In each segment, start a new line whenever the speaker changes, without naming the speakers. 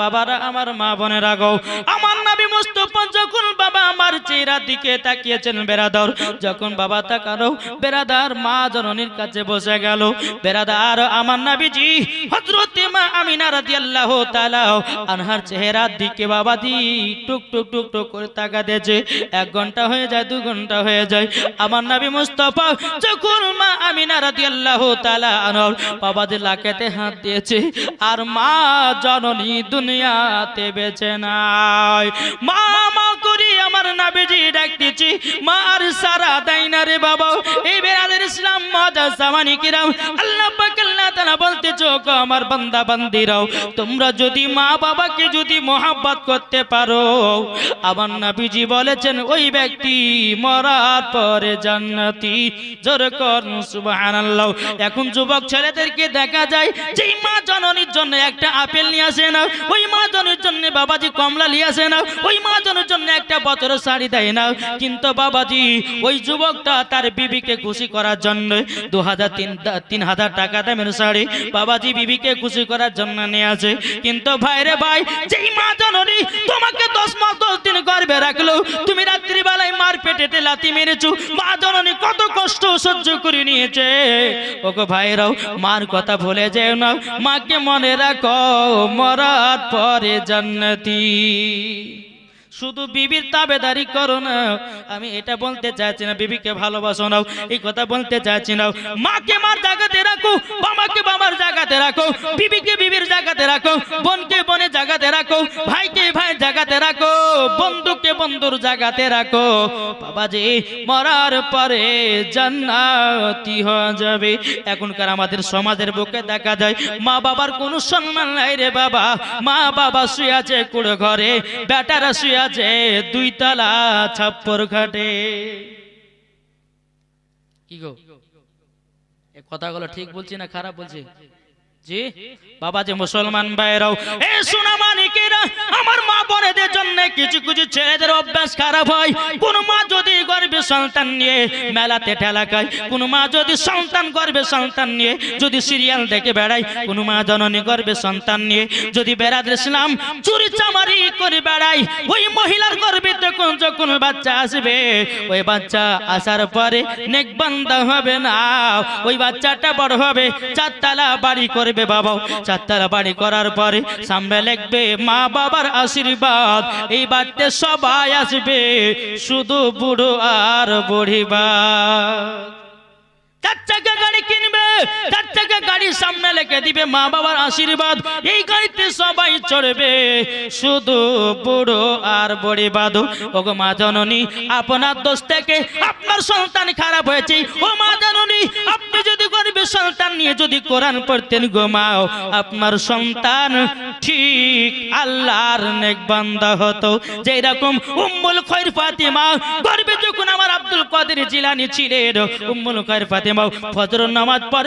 বাবারা, আমার মা বোনেরা গো, আমার নবী মুস্তফা যখন বাবা আমার চেহারার দিকে তাকিয়েছেন, বেরাদার, যখন বাবা তাকালো, বেরাদার মা জননীর কাছে বসে গেল, বেরাদার, আমার নবীজি, হযরতে মা আনহার চেহারার দিকে বাবা দি টুক টুক টুক টুক করে এক ঘণ্টা হয়ে যায়, দু ঘণ্টা হয়ে যায়, আমার নবী মুস্তফা যখন মা আমিনা রাদিয়াল্লাহু তাআলা আনহার বাবাজি লাকেতে হাত দিয়েছে, আর মা জননী দুনিয়াতে বেঁচে নাই। মা মা করি আমার নাবিজি ডাকতেছি, মা আর সারা দেয় না রে বাবা। এই বেড়াদের ইসলাম মজা সামানি কিরাম, আল্লাহ পাক আল্লাহ তাআলা বলতেছো গো আমার বান্দা বান্দিরাও, তোমরা যদি মা বাবাকে যদি মোহাব্বত করতে পারো, আমার নাবিজি বলেছেন, ওই ব্যক্তি মরার পরে জান্নাতি। জোর এখন যুবক ছেলেদেরকে দেখা যায় যে মা জননীর জন্য একটা আপেল নিয়ে আসে না, ওই মা জনের জন্য বাবাজি কমলা নিয়ে আসে না, ওই মা জনের জন্য একটা বছর শাড়ি দেয় না। কিন্তু বাবাজি, ওই যুবকটা তার বিবিকে খুশি করার জন্য দু হাজার তিন হাজার টাকা দামের শাড়ি বাবাজি বিবিকে খুশি করার জন্য নিয়ে আসে। কিন্তু ভাইরে ভাই, যেই মা জননী তোমাকে দশ মাস দশ দিন গর্বে রাখল, তুমি রাত্রিবেলায় মার পেটেতে লাথি মেরেছো, মা জননী কত কষ্ট সহ্য করে নিয়েছে। ওগো ভাইরাও, মার কথা ভুলে যেও না, মাকে মনে রাখো, মরার পরে জান্নাতি। শুধু বিবির তাবেদারি করো না। আমি এটা বলতে চাইছি না, বিবিকে ভালোবাসো নাও। এই কথা বলতে চাইছি না মাকে মার জায়গাতে রাখো, বাবাকে বাবার জায়গাতে রাখো, বিবিকে বিবির জায়গাতে রাখো, বোনকে জায়গাতে রাখো, ভাইকে ভাইয়ের জায়গাতে রাখো, বন্ধুকে বন্ধুর জায়গাতে রাখো। বাবাজি, মরার পরে জান্নাতি হয়ে যাবে। এখনকার আমাদের সমাজের বুকে দেখা যায়, মা বাবার কোনো সম্মান নাই রে বাবা। মা বাবা শুয়ে আছে কুড়ো ঘরে, বেটারা শুয়ে আছে দুই তলা ছাপ্পর ঘাটে। কি গো? এ কথাগুলো ঠিক বলছি না খারাপ বলছি? জি বাবা যে মুসলমান ভাইরাও এ সোনা মানিকেরা আমার মা বোনেদের জন্য কিছু কিছু ছেলেদের অভ্যাস খারাপ হয়। কোন মা যদি গর্বে সন্তান নিয়ে মেলাতে ঠেলা খায়, কোন মা যদি সন্তান গর্বে সন্তান নিয়ে যদি সিরিয়াল দেখে বেড়ায়, কোন মা জননী গর্বে সন্তান নিয়ে যদি বেড়াতে ইসলাম চুরি চামারি করে বেড়ায়, ওই মহিলার গর্বে তখন যখন বাচ্চা আসবে, ওই বাচ্চা আসার পরে নেকবান্দা হবে না, ওই বাচ্চাটা বড় হবে, চারতলা বাড়ি করবে বাবা চারতলা বাড়ি করার পরে সামনে লিখবে, মা বাবার আশীর্বাদ। এই বাড়িতে সবাই আসবে, শুধু বুড়ো আর বুড়িবা চার চাকা গাড়ি কিনবে চার চাকা গাড়ির সামনে লেখে দিবে মা বাবার আশীর্বাদ। এই গাড়িতে সবাই চড়বে। শুধু বুড়ো আর বড়ি বাদু। ওগো মা জননী, আপনার দোষ থেকে আপনার সন্তান খারাপ হয়েছে। ও মা জননী, আপনি যদি গরিবের সন্তান নিয়ে যদি কোরআন পড়তেন গো মাও আপনার সন্তান ঠিক আল্লাহর নেক বান্দা হতো। যেরকম উম্মুল খৈর ফাতিমা, গর্বে যখন আমার আব্দুল কাদের জিলানি ছিলেন, উম্মুল খৈর ফাতিমা ফজর নামাজ পর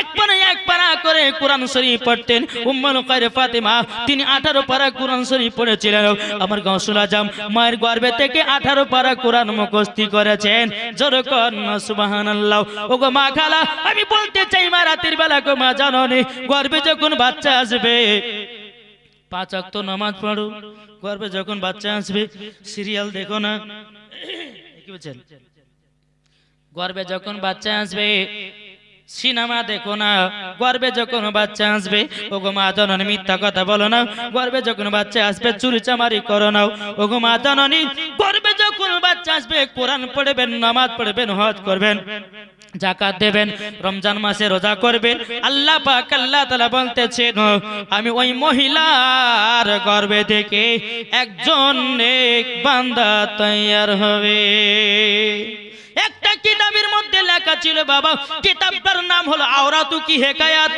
এক পারা এক পারা করে কোরআন শরীফ পড়তেন। উম্মুল খৈর ফাতিমা, তিনি 18 পারা কোরআন শরীফ পড়েছিলেন। আমার গাউসুল আজম মায়ের গর্ভে থেকে 18 পারা কোরআন মুখস্থি করেছেন। জোর কর সুবহানাল্লাহ। ওগো মা খালা, আমি বলতে চাই, মা রাতের বেলা গো মা জাননি, গর্ভে যখন বাচ্চা আসবে, পাঁচ অক্ত নামাজ পড়ো। গর্বে যখন বাচ্চা আসবে, সিরিয়াল দেখো না। কি বলছেন? গর্বে যখন বাচ্চা আসবে সিনেমা দেখো না। গর্বে যখন বাচ্চা আসবে, ওগো মা জননী মিথ্যা কথা বলো না। গর্বে যখন বাচ্চা আসবে, চুরি চামারি করো না। ওগো মা জননী, গর্বে যখন বাচ্চা আসবে, কোরআন পড়বেন, নামাজ পড়বেন, হজ করবেন জাকাত দেবেন, রমজান মাসে রোজা করবেন। আল্লাহ পাক আল্লাহ তাআলা বলতেছেন, আমি ওই মহিলার গর্বে থেকে একজন নেক বান্দা তৈয়ার হবে। কিতাবের মধ্যে লেখা ছিল, বাবা, কিতাবটার নাম হলো আওরাতু কি হেকায়াত?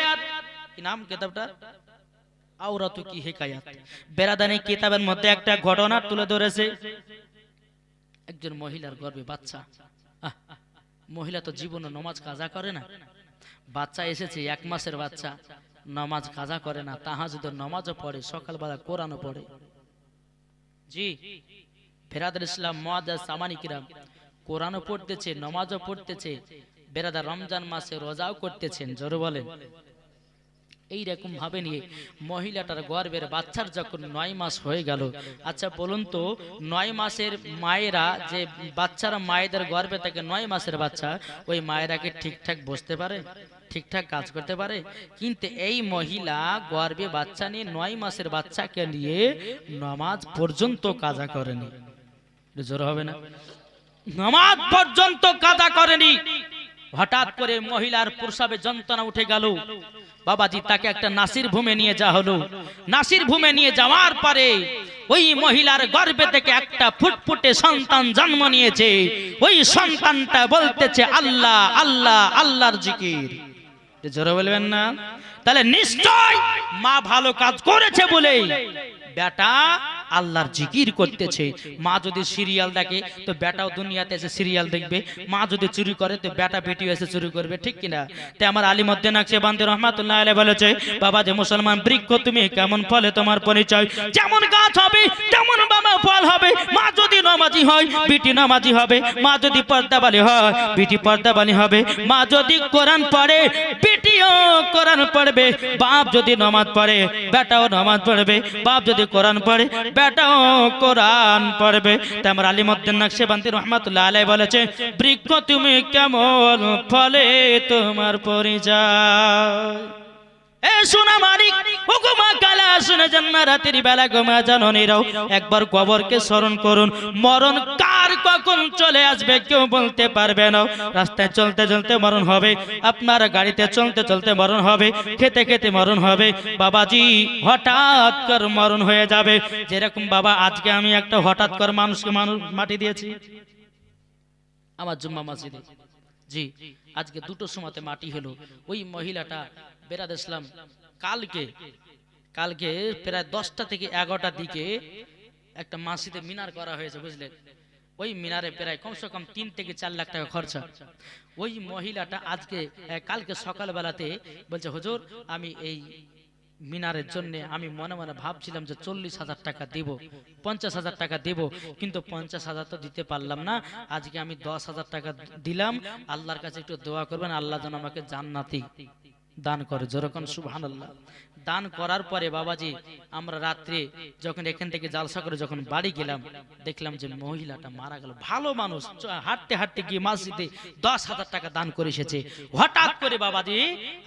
কি নাম কিতাবটা? আওরাতু কি হেকায়াত? বেরাদানি কিতাবের মধ্যে একটা ঘটনা তুলে ধরেছে। একজন মহিলার গর্বে বাচ্চা। মহিলা তো জীবনে নমাজ কাজা করে না। বাচ্চা এসেছে, এক মাসের বাচ্চা। নমাজ কাজা করে না তাহা যদি নমাজও পড়ে, সকালবেলা কোরআনও পড়ে। জি। ফেরাদুল ইসলাম মহাদাস সামানিকিরাম কোরআনও পড়তেছে, নমাজও পড়তেছে বেরাদা রমজান মাসে রোজাও করতেছেন, জোরে বলেন। এই রকম ভাবে নিয়ে মহিলাটার গর্ভের বাচ্চার যখন নয় মাস হয়ে গেল আচ্ছা বলুন তো, নয় মাসের মায়েরা যে বাচ্চারা মায়েদের গর্ভে থাকে, নয় মাসের বাচ্চা, ওই মায়েরাকে ঠিকঠাক বসতে পারে? ঠিকঠাক কাজ করতে পারে? কিন্তু এই মহিলা গর্ভে বাচ্চা নিয়ে নয় মাসের বাচ্চাকে নিয়ে নমাজ পর্যন্ত কাজা করেনি। জোর হবে না? নামাজ পর্যন্ত কাজা করেনি। হঠাৎ করে মহিলার প্রসাবে যন্ত্রণা উঠে গেল। বাবাজি, তাকে একটা নাসির ভূমে নিয়ে যা হলো। নাসির ভূমে নিয়ে যাওয়ার পরে ওই মহিলার গর্ভে থেকে একটা ফুটফুটে সন্তান জন্ম নিয়েছে। ওই সন্তানটা বলতেছে, আল্লাহ আল্লাহ, আল্লাহর জিকির। জোরে বলবেন না? তাহলে নিশ্চয় মা ভালো কাজ করেছে বলেই। বেটা আল্লাহর জিকির করতেছে। মা যদি সিরিয়াল দেখে, তো বেটাও দুনিয়াতে এসে সিরিয়াল দেখবে। মা যদি চুরি করে, তো বেটা বেটি এসে চুরি করবে, ঠিক কিনা? তে আমার আলিমদ্দিন বান্দে রহমাতুল্লাহ আলাইহি বলেছে, বাবা যে মুসলমান বৃক্ষ, তুমি কেমন ফলে তোমার পরিচয়? যেমন গাছ হবে, তেমন বাবা ফল হবে। মা যদি নামাজি হয়, বিটি নামাজি হবে। মা যদি পর্দাবালি হয়, বিটি পর্দাবালি হবে। মা যদি কোরআন পড়ে, বিটিও কোরআন পড়বে। বাপ যদি নামাজ পড়ে, বেটাও নামাজ পড়বে। বাপ যদি কোরআন পড়ে, বেটাও কোরআন পড়বে। আমার আলিমুদ্দিন নকশেবন্দি রহমাতুল্লাহ আলাই বলেছে, বৃক্ষ তুমি কেমন ফলে তোমার পরিচয়? একবার কবরকে স্মরণ করুন। মরণ কার কখন চলে আসবে কেউ বলতে পারবে না। রাস্তায় চলতে চলতে মরণ হবে, আপনার গাড়িতে চলতে চলতে মরণ হবে, খেতে খেতে মরণ হবে। বাবাজি, হঠাৎ কর মরণ হয়ে যাবে। যেরকম বাবা, আজকে আমি একটা হঠাৎ কর মানুষকে মানুষ মাটি দিয়েছি। আমার জুম্মা মসজিদে। জি, আজকে দুটো সময়তে মাটি হলো। ওই মহিলাটা বেরাদ ইসলাম, কালকে কালকে প্রায় দশটা থেকে এগারোটার দিকে একটা মাসিদে মিনার করা হয়েছে বুঝলেন ওই মিনারে প্রায় কমসে কম তিন থেকে চার লাখ টাকা খরচা। ওই মহিলাটা আজকে কালকে সকালবেলাতে বলছে, হুজুর, আমি এই মিনারের জন্য আমি মনে মনে ভাবছিলাম যে চল্লিশ হাজার টাকা দেব, পঞ্চাশ হাজার টাকা দেব, কিন্তু পঞ্চাশ হাজার তো দিতে পারলাম না। আজকে আমি দশ হাজার টাকা দিলাম, আল্লাহর কাছে একটু দোয়া করবেন, আল্লাহ যেন আমাকে জান্নাতি দান করে। যেরকম সুবহান আল্লাহ দান করার পরে বাবাজি, আমরা রাত্রে যখন এখান থেকে জালসা করে যখন বাড়ি গেলাম, দেখলাম যে মহিলাটা মারা গেল। ভালো মানুষ, হাঁটতে হাঁটতে গিয়ে মসজিদে দশ হাজার টাকা দান করে এসেছে। হঠাৎ করে বাবাজি,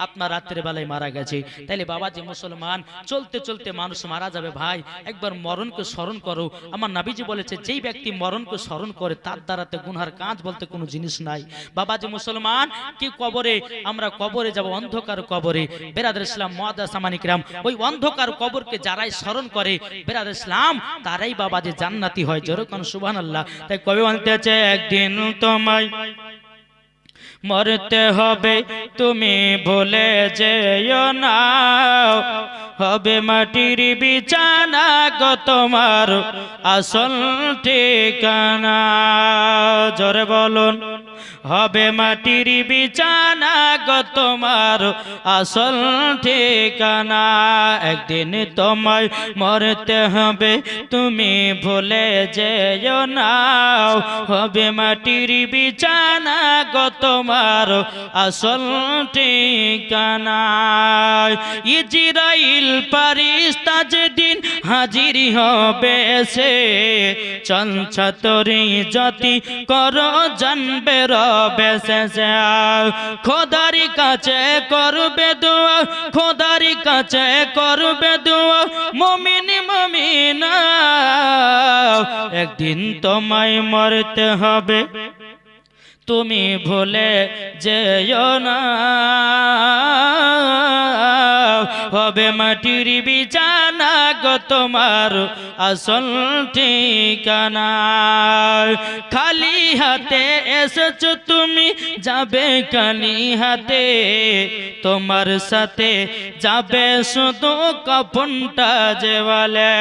আপনার রাত্রে বেলায় মারা গেছে। তাইলে বাবাজি, মুসলমান, চলতে চলতে মানুষ মারা যাবে ভাই। একবার মরণকে স্মরণ করো। আমার নাবিজি বলেছে, যেই ব্যক্তি মরণকে স্মরণ করে, তার দ্বারাতে গুনহার কাজ বলতে কোনো জিনিস নাই। বাবাজি, মুসলমান, কি কবরে? আমরা কবরে যাব, অন্ধকার কবরে। বেরাদের ইসলাম মহাদা সামানিকরাম ওই অন্ধকার কবরকে যারাই স্মরণ করে বেরাদের ইসলাম, তারাই বাবাজি জান্নাতি হয় যেরকম সুবহান আল্লাহ তাই কবি বলতে আছে একদিন তোমায় মরতে হবে, তুমি ভুলে যেও না। হবে মাটির বিছানা গো তোমার আসল ঠিকানা। জোরে বলুন। হবে মাটির বিছানা গো তোমার আসল ঠিকানা। একদিন তোমায় মরতে হবে, তুমি ভুলে যেও না। হবে মাটির বিছানা গো তোমার আসল ঠিকানা। ইজরাইল পারিস্তা যেদিন হাজির হবে সে। চঞ্চতরি জাতি কর জানবে রবে শেষে খোদারি কাছে করবে দোয়া, খোদারি কাছে করবে দোয়া। মমিন, মমিনা, একদিন তোমায় মরতে হবে। তুমি ভুলে যেও না। হবে মাটির বিছানা গো তোমার আসল ঠিকানা। খালি হাতে এসেছ তুমি, যাবে খালি হাতে। তোমার সাথে যাবে শুধু কপনটা যে বলে,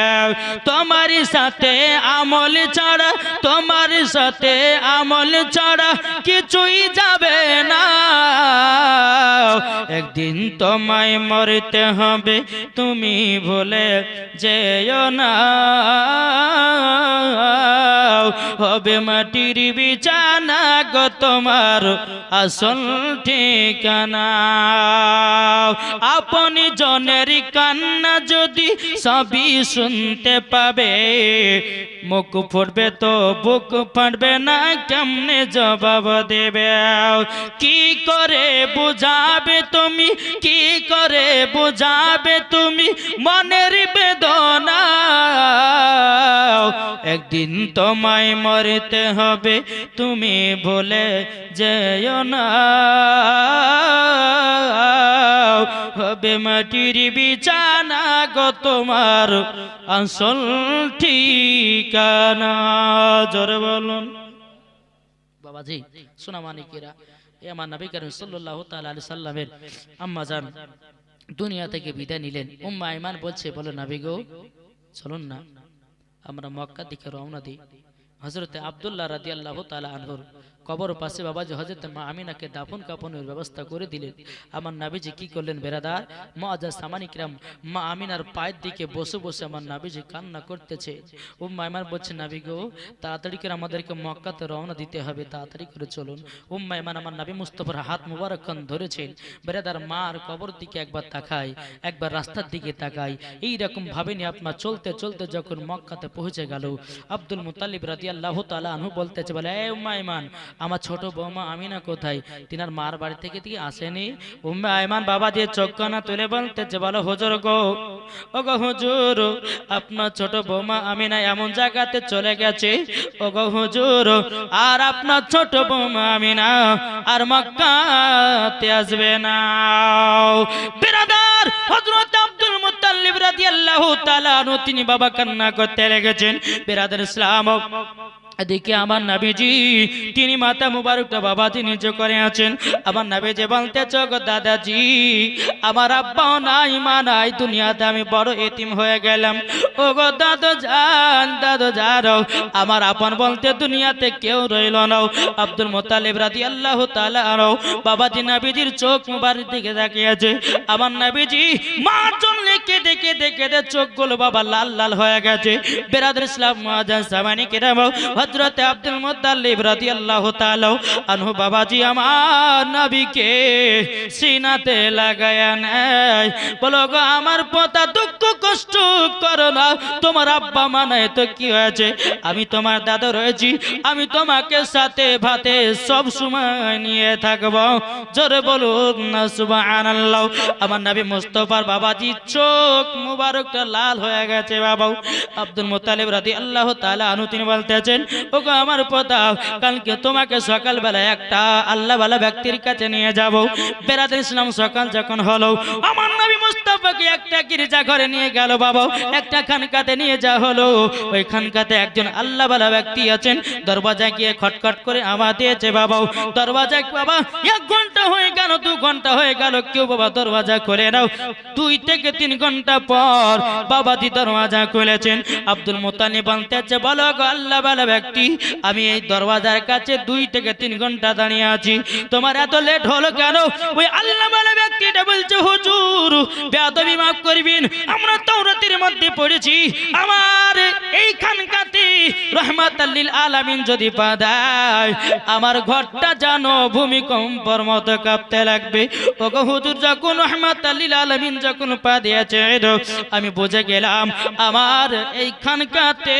তোমার সাথে আমল ছাড়া, তোমার সাথে আমল ছাড়া কিছুই যাবে না। একদিন তোমায় মরতে হবে, তুমি বলে যেও না। হবে মাটির বিছানা গো তোমার আসল ঠিকানা। আপনি জনের কান্না যদি সবই শুনতে পাবে, মুখ ফুটবে তো বুক ফাটবে না, কেমনে জবাব দেবে? কি করে বুঝাবে তুমি? কি করে বুঝাবে তুমি? মনের বেদনা একদিন তোমায় মরতে হবে, তুমি বলে যেও না। হবে মাটির বিছানা গো তোমার আসল ঠিকানা, জোরে বলুন। বাবাজি সোনা মানিকেরা এ আমার নবী করিম তাআলা আলাইহি সাল্লামের আম্মা জান দুনিয়া থেকে বিদায় নিলেন। উম্মা আইমান বলছে, বলো, নবী গো, চলুন না। আমরা মক্কা দিকে রওনা দিই। হজরতে আবদুল্লাহ রাদি আল্লাহ তালা আনহুর কবর পাশে বাবাজি হজরত মা আমিনাকে দাফন কাপনের ব্যবস্থা করে দিলেন। আমার নাবিজি কি করলেন বেরাদার? মজা সামানিকরাম মা আমিনার পায়ের দিকে বসে বসে আমার নাবিজি কান্না করতেছে। ও মাইমার বলছে, নাবি গো, তাড়াতাড়ি করে আমাদেরকে মক্কাতে রওনা দিতে হবে, তাড়াতাড়ি করে চলুন। ও মাইমান আমার নাবি মুস্তফার হাত মুবারকখান ধরেছেন। বেরাদার মার কবর দিকে একবার তাকায়, একবার রাস্তার দিকে তাকায়। এইরকম ভাবে নিয়ে আপনার চলতে চলতে যখন মক্কাতে পৌঁছে গেল, আব্দুল মুতালিব রাজি আল্লাহ তালা আনহু বলতেছে, বলে, এ উম্মা ইমান আমার ছোট বৌমা আমি না কোথায়? তিনার মার বাড়ি থেকে কি আসেনি। উম্মা আইমান বাবা দিয়ে চোখ কানা তুলে বলতেছে বলো হুজুর গো ও গো হুজুর আপনার ছোট বৌমা আমি না এমন জায়গাতে চলে গেছে। ও গো হুজুর আর আপনার ছোট বৌমা আমি না আর মক্কাতে আসবে না। বিরাদার হযরত আব্দুল মুত্তালিব রাদিয়াল্লাহু তাআলা তিনি বাবা কান্না করতে লেগেছেন। বিরাদার ইসলাম এদিকে আমার নাবিজি, তিনি মাতা মুবারকটা বাবাজি নিজ করে আছেন। আমার নাবিজি বলতে, চোখ দাদাজি, আমার আব্বাও নাই, মা নাই, দুনিয়াতে আমি বড় এতিম হয়ে গেলাম। ও গো দাদু জান দাদু আমার আপন বলতে, দুনিয়াতে কেউ রইল না। আব্দুল মোতালিব রাদি আল্লাহ তালা আরও বাবাজি নাবিজির চোখ মুবারক দিকে তাকিয়েছে। আমার নাবিজি মা চললে কেঁদে কেঁদে কেঁদে চোখগুলো বাবা লাল লাল হয়ে গেছে। বেরাদের ইসলাম মহাজান সামানি কেরাম হজরত আব্দুল মুতাল্লিব রাদিয়াল্লাহু তাআলা আনহু, বাবাজি আমার নবীকে সিনাতে লাগায়া নেয়। বলো গো, আমার পোতা দুঃখ কষ্ট করো না। তোমার আব্বা মানায় তো কি হয়েছে? আমি তোমার দাদা রয়েছি, আমি তোমাকে সাথে ভাতে সব সময় নিয়ে থাকব। জোরে বলুন না, সুবহানাল্লাহ। আমার নবী মুস্তফার বাবাজি চোখ মুবারকটা লাল হয়ে গেছে বাবা আব্দুল মুতালিব আল্লাহ তাআলা আনহু, তিনি বলতেছেন ওগো আমার পোতা, কালকে তোমাকে সকালবেলা একটা আল্লাহ আল্লাহওয়ালা ব্যক্তির কাছে নিয়ে যাব। বেরাতে ইসলাম সকাল যখন হলো। আমার নবী মুস্তাফাকে একটা গির্জা ঘরে নিয়ে গেল বাবা। একটা খানকাতে নিয়ে যা হলো। ওই খানকাতে একজন আল্লাহওয়ালা ব্যক্তি আছেন। দরওয়াজায় গিয়ে খটখট করে আমা দিয়েছে বাবা। দরওয়াজায় বাবা, এক ঘণ্টা হয়ে গেল, দু ঘণ্টা হয়ে গেল। কেউ বাবা দরওয়াজা খুলে নাও। দুই থেকে তিন ঘণ্টা পর বাবাজি দরওয়াজা খুলেছেন। আব্দুল মোতানি বলতেছে বলো গো আল্লাহ বালা ব্যক্তি, আমি এই দরওয়াজার কাছে দুই থেকে তিন ঘণ্টা দাঁড়িয়ে আছি। তোমার এত লেট হলো কেন? ওই আল্লাহ ব্যক্তিটা বলছে, হুজুর, বেয়াদবি মাফ করবেন। আমরা তাওরাতের মধ্যে পড়েছি। আমার এই খানকাতে রহমাতাল্লিল আলামিন যদি আমার ঘরটা জানো ভূমিকম্পর মতো কাঁপতে লাগবে। ও হুজুর, যখন রহমাতাল্লিল আলামিন যখন পা দিয়েছে আমি বুঝে গেলাম, আমার এই খানকাতে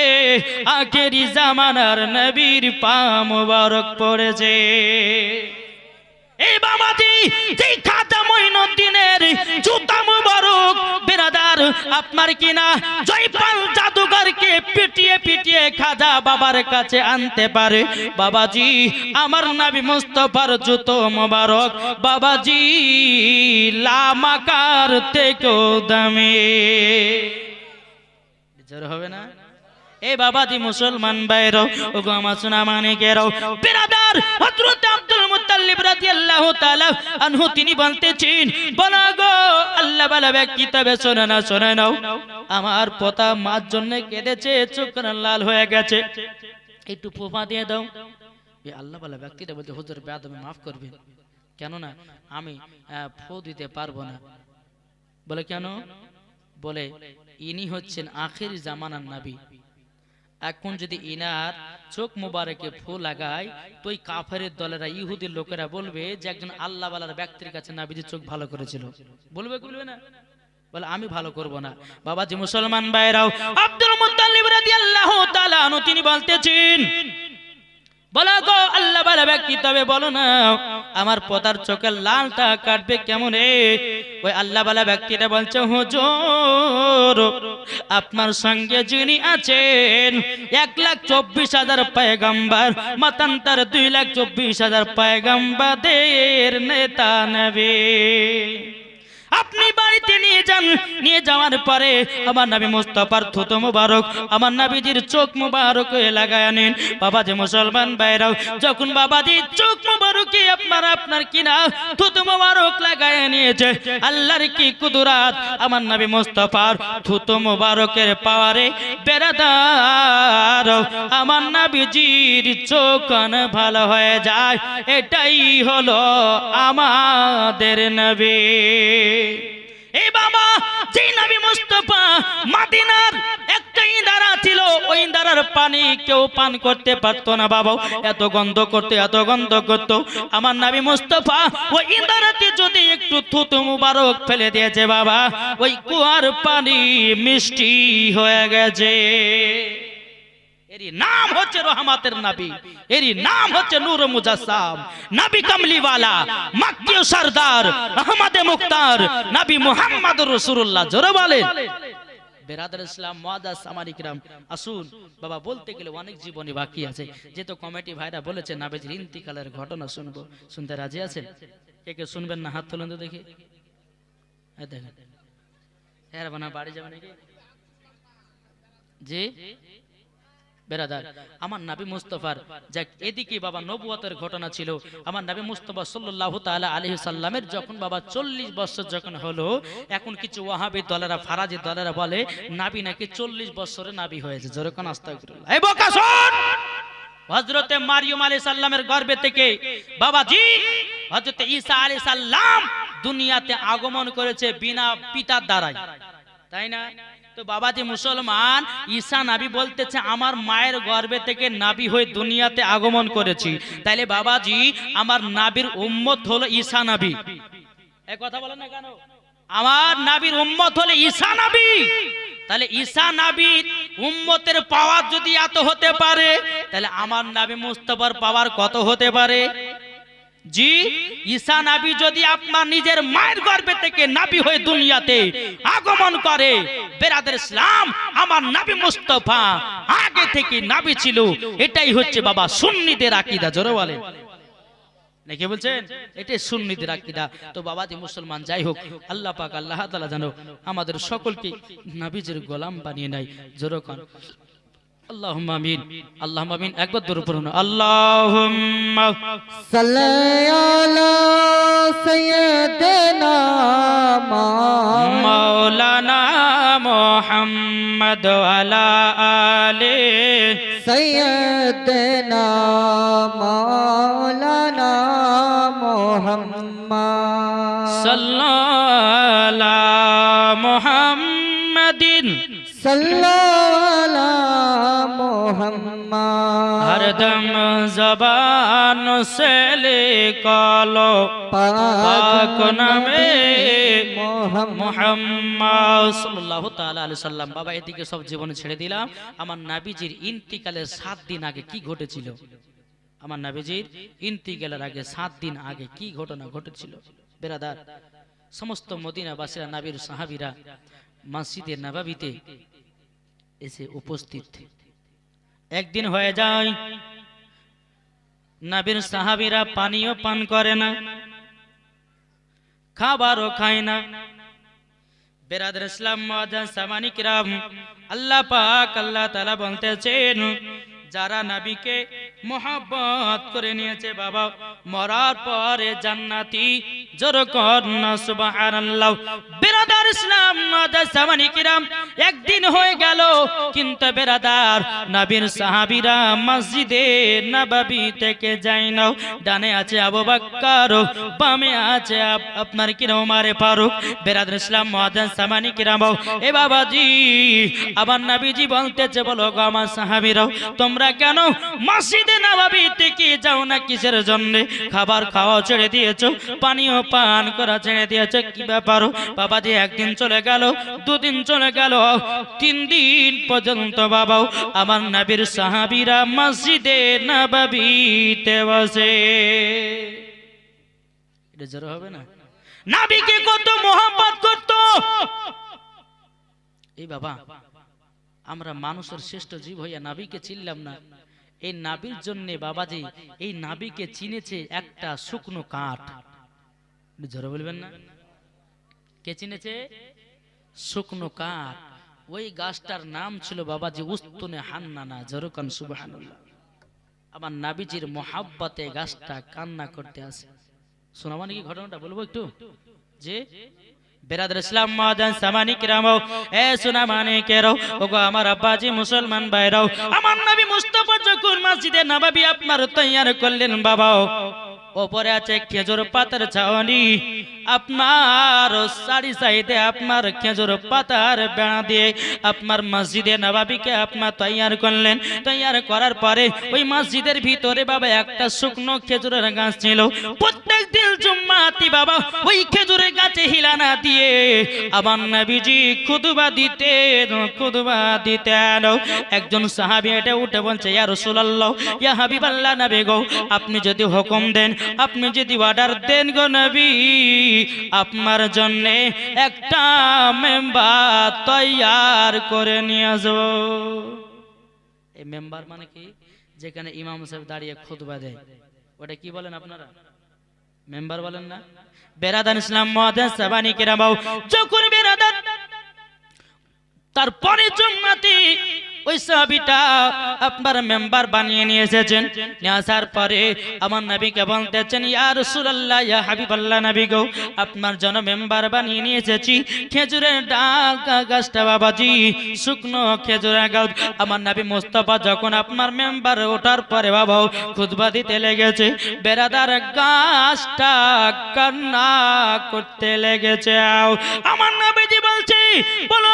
আখেরি জামানার নবীর পা মুবারক পড়েছে। এই বাবাজি, যেই খাতা মঈনুদ্দিনের জুতা মুবারক আপনার কিনা জয়পাল পিটিয়ে পিটিয়ে খাজা বাবার কাছে আনতে পারে। বাবাজি, আমার নাবি মুস্তফার জুতো মোবারক। বাবাজি, লামাকার থেকেও দামে। হবে না? এ বাবাজি মুসলমান বাইরও ওগো আমার সোনা মানিকেরও বিরাদার হযরত আব্দুল মুত্তালিব রাদিয়াল্লাহু তাআলা আনহু, তিনি বলতেছেন, বলা গো, আল্লাহ বালা ব্যক্তি তবে শোনো না, শোনো নাও আমার পোতা মার জন্য কেঁদেছে, চোখ লাল হয়ে গেছে। একটু পোপা দিয়ে দাও। এই আল্লাহ বালা ব্যক্তিটা বলতে, হুজুর, বেয়াদবি মাফ করবেন। কেননা আমি ফু দিতে পারব না। বলে কেন? বলে, ইনি হচ্ছেন আখের জামানার নাবি। এখন যদি ইনার চোখ মুবারকে ফু লাগায় তো ওই কাফেরের দলেরা ইহুদির লোকেরা বলবে যে একজন আল্লাহ বালার ব্যক্তির কাছে নাবিজি চোখ ভালো করেছিল। বলবে বলবে না? বলে আমি ভালো করব না। বাবাজি মুসলমান ভাইরাও আব্দুল মুত্তালিব রাদিয়াল্লাহু তাআলা তিনি বলতেছেন বলো গো আল্লাহ বালা ব্যক্তি তবে বলো না আমার পদার চোখের লালটা কাটবে কেমন? ওই আল্লাহ বালা ব্যক্তিটা বলছে, হুজুর, আপনার সঙ্গে যিনি আছেন, এক লাখ চব্বিশ হাজার পায়গাম্বার, মতান্তর দুই লাখ চব্বিশ হাজার পায়গাম্বাদের নেতা নেবে। আপনি বাড়িতে নিয়ে যান। নিয়ে যাওয়ার পরে আমার নাবি মুস্তাফার থুতো মুবারক, আমার নাবিজির চোখ মুবারক লাগায় আনেন। বাবা যে মুসলমান বাইরাও যখন বাবাজি চোখ মুবারকে আপনার আপনার কিনা থুতো মুবারক লাগায় নিয়েছে আল্লাহর কি কুদরাত? আমার নাবি মুস্তাফার থুতো মুবারকের পাওয়ারে বেড়াদার আমার নাবিজির চোখ ভালো হয়ে যায়, এটাই হলো আমাদের নবী। এই বাবা, যে নবী মুস্তফা মাদিনার ছিল, ওই ইন্দারার পানি কেউ পান করতে পারতো না বাবা। এত গন্ধ করতে, এত গন্ধ করতো। আমার নবী মুস্তফা ওই ইন্দারাতে যদি একটু থুতু মুবারক ফেলে দিয়েছে বাবা, ওই কুয়ার পানি মিষ্টি হয়ে গেছে। নাম হচ্ছে রহমাতের নাম হচ্ছে নূর মুজাসসাম। নবী কামলিওয়ালা সরদার আহমদে মুক্তার, নবী মুহাম্মদ রাসূলুল্লাহ। জোরে বলেন। বেরাদার ইসলাম মুআদ্দাস সামারিকরাম আসুন, বাবা, বলতে গেলে অনেক জীবনী বাকি আছে। যেহেতু কমিটি ভাইরা বলেছে নাবিজির ইন্তিকালের ঘটনা শুনব। শুনতে রাজি আছেন? কে কে শুনবেন না? হাত তুলুন তো দেখি। দেখেন। হ্যাঁ বানা, বাড়ি যাবে নাকি? জি? বেরাদার, আমার নাবি মুস্তফার। যাক, এদিকে বাবা নবুয়তের ঘটনা ছিল। আমার নাবি মুস্তফা সাল্লাল্লাহু তাআলা আলাইহি সাল্লামের যখন বাবা 40 বছর যখন হলো, এখন কিছু ওয়াহাবি দলেরা, ফারাজি দলেরা বলে, নাবি নাকি 40 বছরে নাবি হয়েছে। আস্তাগফিরুল্লাহ। এই বোকা মারিয়ম আলাইহিস সালামের গর্ভে থেকে বাবাজি হযরতে ঈসা আলাইহিস সালাম দুনিয়াতে আগমন করেছে বিনা পিতার দ্বারাই। তাই না? তো বাবাজি মুসলমান, ঈসা নাবি বলতেছে, আমার মায়ের গর্ভে থেকে নাবি হয়ে দুনিয়াতে আগমন করেছি। তাইলে বাবাজি, আমার নাবির উম্মত হলো ঈসা নাবি। এই কথা বলেন না কেন? আমার নাবির উম্মত হলে ঈসা নাবি। তাহলে ঈসা নাবির উম্মতের পাওয়ার যদি এত হতে পারে তাহলে আমার নাবি মুস্তফার পাওয়ার কত হতে পারে? জি? ঈসা নাবি যদি আপনার নিজের মায়ের গর্ভে থেকে নাবি হয়ে দুনিয়াতে আগমন করে, বেরাদের ইসলাম আমার নাবি মুস্তফা আগে থেকে নাবি ছিল। এটাই হচ্ছে বাবা সুন্নিদের আকীদা, জোরে বলে বলছেন? এটাই সুন্নিদের আকীদা। তো বাবাজি মুসলমান, যাই হোক, আল্লাহ পাক, আল্লাহ তাআলা জানো আমাদের সকলকে নাবিজের গোলাম বানিয়ে নাই জোরে কর আল্লাহুম্মা আমিন আল্লাহুম্মা আমিন একবার দরুদ পড়ুন আল্লাহুম্মা
صل على سيدنا محمد
مولانا محمد وعلى آله
سيدنا مولانا محمد
صلى على محمد
صلى
সেলে কালো পাক নামে মোহাম্মদ তাআলা আলাইহি বাবা এদিকে সব জীবন ছেড়ে দিলাম। আমার নাবিজির ইন্তিকালের সাত দিন আগে কি ঘটেছিল? আমার নাবিজির ইন্তিকালের আগে সাত দিন আগে কি ঘটনা ঘটেছিল? বেরাদার সমস্ত মদিনাবাসীরা নাবির সাহাবিরা মাসিদের নাবাবিতে এসে উপস্থিত। একদিন হয়ে যায় নাবির সাহাবিরা পানিও পান করে না, খাবারও খায় না। বেরাদের ইসলাম মুআজ্জাজ সামানিক রাম আল্লাহ পাক আল্লাহ তালা বলতেছেন, যারা নবীকে মোহাব্বত করে নিয়েছে বাবা। মরার পরে জান্নাতি বেরাদার ইসলাম সামানিক একদিন হয়ে গেল, কিন্তু বেরাদার নবীর সাহাবীরা মসজিদে নববী থেকে যায় না ডানে আছে আবু বকর বামে আছে আপনার কিনা উমারে ফারুক। বেরাদার ইসলাম মহাদান কিরাম। এ বাবাজি আবার নবীজি বলতেছে, বলো গো আমার সাহাবীরাও, তোমরা কেন মসজিদে যাও না কিসের জন্য? খাবার খাওয়া ছেড়ে দিয়েছ পান করা ছেড়ে দিয়েছ, কি ব্যাপার? বাবাজি একদিন চলে গেল, দুদিন চলে গেল, তিন দিন পর্যন্ত বাবাও আমার নবীর সাহাবীরা মসজিদে নববীতে বসে। এটা জোর হবে না? কত মোহাম্মত করত। এই বাবা, আমরা মানুষের শ্রেষ্ঠ জীব হইয়া নাবিকে চিনলাম না। এই নাবির জন্য বাবাজি, এই নাবিকে চিনেছে একটা শুকনো কাঠ। জোরে বলবেন না। কে চিনেছে? শুকনো কাঠ। ওই গাছটার নাম ছিল বাবাজি উস্তুনে হান্নানা জরুকান সুবহানাল্লাহ। আমার নাবিজির মোহাব্বতে গাছটা কান্না করতে আসে। শোনা মানে কি ঘটনাটা? বলব একটু। যে বেরাদার ইসলাম মাদান সামানি কিরামও। এ সোনা মানে কেরো ওগো আমার আব্বাজি মুসলমান ভাইরাও আমার নবী মুস্তাফা যখন মসজিদে নববী আপনার তৈয়ার করলেন বাবাও, ওপরে আছে খেজুর পাতার ছাওয়ানি আপনার সারি সাইডে আপনার খেজুর পাতার বেড়া দিয়ে আপনার মসজিদে নবাবিকে আপনার তৈয়ার করলেন। তৈয়ার করার পরে ওই মসজিদের ভিতরে বাবা একটা শুকনো খেজুরের গাছ ছিল। প্রত্যেক দিন জুম্মাতি বাবা ওই খেজুরের গাছে হিলানা দিয়ে আমার নবীজি খুদবা দিতে খুদবা দিতেন। একজন সাহাবি এটা উঠে বলছে, ইয়া রাসূলুল্লাহ, ইয়া হাবিবাল্লাহ নবী গো, আপনি যদি হুকুম দেন, আপনি যদি অর্ডার দেন গো নবী আপনার জন্য একটা মেম্বার তৈয়ার করে নিয়ে আসব। এই মেম্বার মানে কি? যেখানে ইমাম সাহেব দাঁড়িয়ে খুতবা দেয়। ওটা কি বলেন আপনারা? মেম্বার বলেন না। বেরাদান ইসলাম মহাদেশ, সাবানি কেরামাও যখন বেরাদান তারপরে জুম্মাতে ওই সাহাবিটা আপনার মেম্বার বানিয়ে নিয়ে এসেছেন নিয়ে আসার পরে আমার নবীকে বলতেছেন, ইয়া রাসূলুল্লাহ, ইয়া হাবিবাল্লাহ নবী গো, আপনার জন্য মেম্বার বানিয়ে নিয়ে এসেছি খেজুরের ডাল গাছটা বাবাজি, শুকনো খেজুরের গাছ আমার নবী মোস্তফা যখন আপনার মেম্বার ওঠার পরে বাবা খুতবা দিতে লেগেছে, বেরাদার গাছটা কান্না করতে লেগেছে। আমার নবীজি বলছে, বলো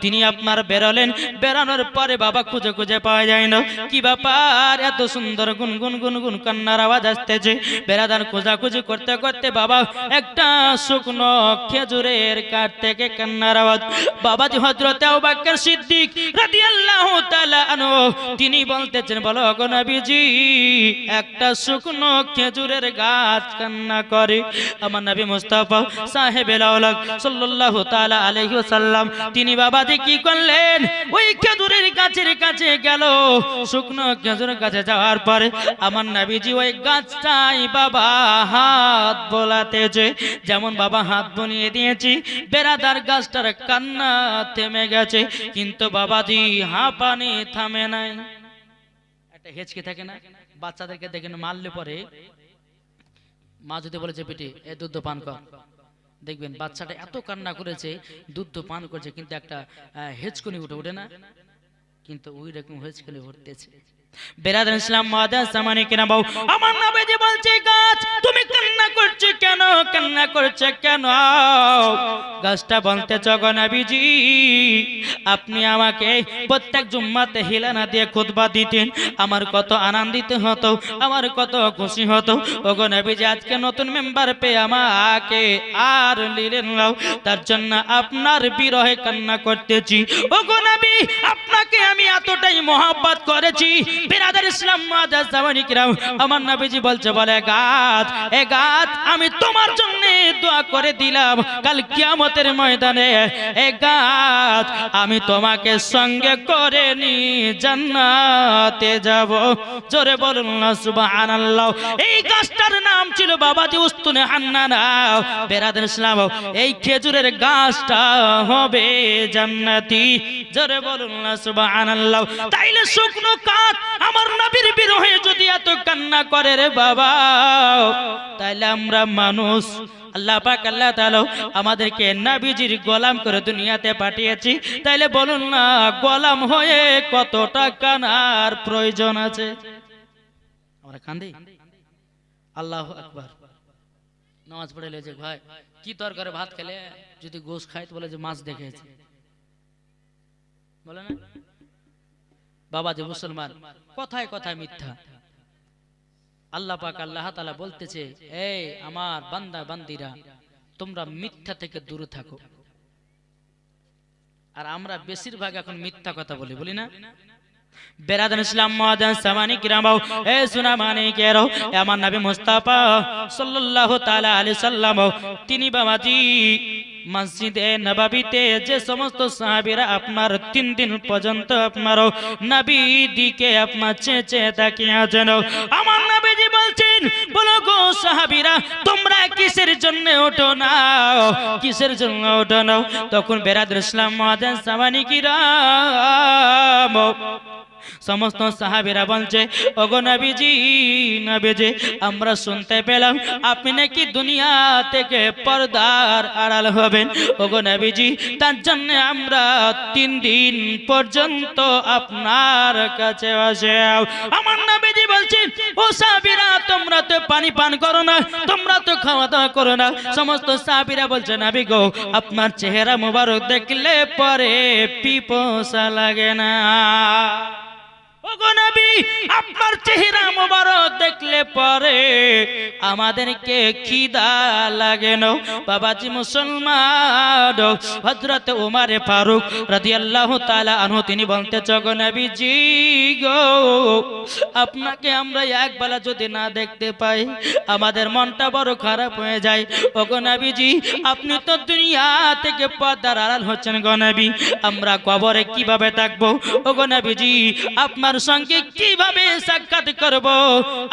তিনি আপনার বেরোলেন। বেরানোর পরে বাবা খুঁজে খুঁজে পাওয়া যায় না। কি ব্যাপার? এত সুন্দর গুনগুন গুনগুন কান্নার আওয়াজ আসতেছে। বেরাদার খোঁজাখুঁজি করতে করতে বাবা, একটা শুকনো খেজুরের কাঠ থেকে কান্নার আওয়াজ। আবু বাক্কার সিদ্দিক তিনি বলতেছেন, বলো গো একটা শুকনো খেজুরের গাছ কান্না করে। আমার নবী মুস্তাফা সাহেবের আওলাদ সাল্লাল্লাহু তাআলা আলাইহি তিনি বাবাজি কি করলেন? ওই খেজুরের গাছের কাছে গেল। শুকনো খেজুরের কাছে যাওয়ার পরে আমার নবীজি ওই গাছটাই বাবা হাত বোলাতেছে। যেমন বাবা হাত বনিয়ে দিয়েছি, বেড়াদার গাছটার কান্না থেমে গেছে, কিন্তু বাবাজি হাঁপানি থামে নাই। একটা হেঁচকে থাকে না? বাচ্চাদেরকে দেখেন মারলে পরে মা যদি বলেছে পেটে, এ দুধ পান কর। দেখবেন বাচ্চাটা এত কান্না করেছে, দুধ পান করেছে, কিন্তু একটা হেঁচকুনি উঠে ওঠে না। কিন্তু ওই রকম হেঁচকুনি উঠতেছে। বেরাদান ইসলাম আমার নামে যে বলছে, গাছ, তুমি কান্না করছ কেন? কান্না করছ কেন? গাছটা বলতে আপনি আমাকে প্রত্যেক জুম্মাতে হিলানা দিয়ে খুতবা দিতেন, আমার কত আনন্দিত হতো, আমার কত খুশি হতো। ওগো নবীজি, আজকে নতুন মেম্বার পেয়ে আমাকে আর নিলেন নাও তার জন্য আপনার বিরহে কান্না করতেছি। ওগো নবী, আপনাকে আমি এতটাই মহাব্বত করেছি বিরাদার ইসলাম মাদাস জামানি কিরাম। আমার নবীজি বলছে, বলে গাছ এ গাছ আমি তোমার জন্য দোয়া করে দিলাম। কাল কিয়ামতের ময়দানে এ গাছ আমি তোমাকে সঙ্গে করে নি, জান্নাতে যাব। জোরে বলুন না, সুবহানাল্লাহ। এই গাছটার নাম ছিল বাবাজি উস্তুনে হান্নানা বেরাদের ইসলাম, এই খেজুরের গাছটা হবে জান্নাতি। জোরে বলুন না, সুবহানাল্লাহ। তাইলে শুকনো কাঠ আমার নবীর বিরহে যদি এত কান্না করে রে বাবা, তাইলে আমরা মানুষ আল্লাহ পাক, আল্লাহ তাআলা আমাদেরকে নবীজির গোলাম করে দুনিয়াতে পাঠিয়েছি। তাইলে বলুন না, গোলাম হয়ে কতটা কানার প্রয়োজন আছে? আমরা কান্দি? আল্লাহ আকবার। নামাজ পড়ে লেছে ভাই, কি তরকারি, ভাত খেলে? যদি গোশ খাই তো বলে যে মাছ দেখেছে বলে না? বাবা যে মুসলমান, কথায় কথায় মিথ্যা। আল্লাহ পাক আল্লাহ তালা বলতেছে, এই আমার বান্দা, বান্দিরা, তোমরা মিথ্যা থেকে দূরে থাকো। আর আমরা বেশিরভাগ এখন মিথ্যা কথা বলি বলি না? ইসলাম সামানি কিরামাও, এ কেরো আমার নবী মুস্তাফা সাল্লাল্লাহু তাআলা আলাইহি সাল্লাম তিনি বাবাজি মসজিদে যে সমস্ত সাহাবীরা আপনার তিন দিন পর্যন্ত আপনার নবী দিকে আপনার চেঁচে তাকিয়ে আছেন। আমার নবীজি বলছেন, বলো গো সাহাবীরা, তোমরা কিসের জন্য ওঠো না? কিসের জন্য ওঠো না? তখন বেরাদ ইসলাম মহাদান সামানি কিরাম। সমস্ত সাহাবীরা বলছে, ওগো নবীজি নবীজি, আমরা শুনতে পেলাম, আপনি নাকি দুনিয়া থেকে পর্দার আড়াল হবেন। ওগো নবীজি, তার জন্য আমরা তিন দিন পর্যন্ত আপনার কাছে আসে আমার নবীজি বলছেন, ও সাহাবীরা, তোমরা তো পানি পান করো না, তোমরা তো খাওয়া দাওয়া করো না। সমস্ত সাহাবীরা বলছে, নবী গো, আপনার চেহারা মোবারক দেখলে পরে পিপসা লাগে না। আপনার চেহারা মোবারক দেখলে পরে আমাদেরকে খিদা লাগে না। বাবাজি মুসলমান, হযরত ওমর ফারুক রাদিয়াল্লাহু তাআলা আনহু, তিনি বলতে চগো নবীজি গো, আপনাকে আমরা একবেলা যদি না দেখতে পাই, আমাদের মনটা বড় খারাপ হয়ে যায়। ওগো নবীজি, আপনি তো দুনিয়া থেকে পর্দার আড়াল হচ্ছেন গো আমরা কবরে কীভাবে থাকব? ওগো নবীজি, আপনার সঙ্গে কীভাবে সাক্ষাৎ করব?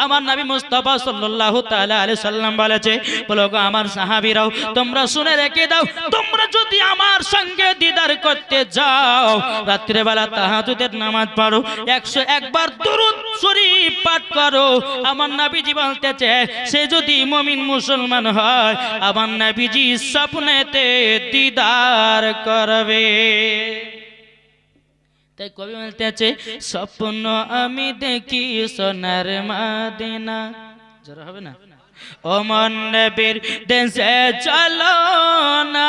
আমার নবী মুস্তাফা সাল্লাল্লাহু তাআলা আলাইহি সাল্লাম বলেছে, বলো গো আমার সাহাবীরাও, তোমরা শুনে রেখে দাও, তোমরা যদি আমার সঙ্গে দিদার করতে যাও রাত্রে বেলা তাহাজুদের নামাজ পড়ো 101 বার দুরূদ শরীফ পাঠ করো। আমার নবীজি বলতেছে, সে যদি মুমিন মুসলমান হয়, আমার নবীজি স্বপ্নেতে দিদার করবে। তাই কবি বলতে আছে স্বপ্ন আমি দেখি সোনার মাদিনা। জোর হবে না? ও মন নবীর দেশে চলো না।